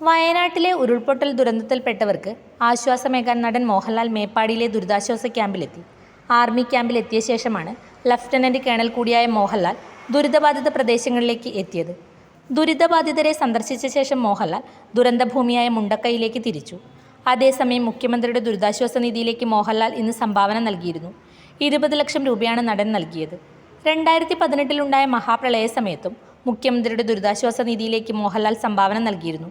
വയനാട്ടിലെ ഉരുൾപൊട്ടൽ ദുരന്തത്തിൽപ്പെട്ടവർക്ക് ആശ്വാസമേകാൻ നടൻ മോഹൻലാൽ മേപ്പാടിയിലെ ദുരിതാശ്വാസ ക്യാമ്പിലെത്തി. ആർമി ക്യാമ്പിലെത്തിയ ശേഷമാണ് ലഫ്റ്റനന്റ് കേണൽ കൂടിയായ മോഹൻലാൽ ദുരിതബാധിത പ്രദേശങ്ങളിലേക്ക് എത്തിയത്. ദുരിതബാധിതരെ സന്ദർശിച്ച ശേഷം മോഹൻലാൽ ദുരന്തഭൂമിയായ മുണ്ടക്കൈയിലേക്ക് തിരിച്ചു. അതേസമയം മുഖ്യമന്ത്രിയുടെ ദുരിതാശ്വാസ നിധിയിലേക്ക് മോഹൻലാൽ ഇന്ന് സംഭാവന നൽകിയിരുന്നു. ഇരുപത് ലക്ഷം രൂപയാണ് നടൻ നൽകിയത്. രണ്ടായിരത്തി പതിനെട്ടിലുണ്ടായ മഹാപ്രളയ സമയത്തും മുഖ്യമന്ത്രിയുടെ ദുരിതാശ്വാസ നിധിയിലേക്ക് മോഹൻലാൽ സംഭാവന നൽകിയിരുന്നു.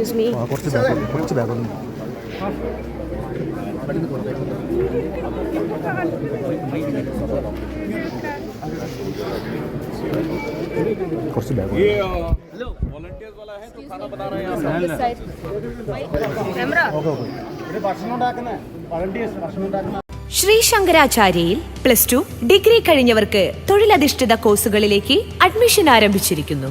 വരോ മീ കുറച്ച് ബാക്ക് കുറച്ച് ഒന്ന് കുറച്ച് ബാക്ക് ഓക്കെ ഓക്കെ ഭക്ഷണം ഉണ്ടാക്കുന്ന വോളണ്ടിയേഴ്സ് ഭക്ഷണം ഉണ്ടാക്കുന്ന ശ്രീ ശങ്കരാചാര്യയിൽ പ്ലസ് ടു ഡിഗ്രി കഴിഞ്ഞവർക്ക് തൊഴിലധിഷ്ഠിത കോഴ്സുകളിലേക്ക് അഡ്മിഷൻ ആരംഭിച്ചിരിക്കുന്നു.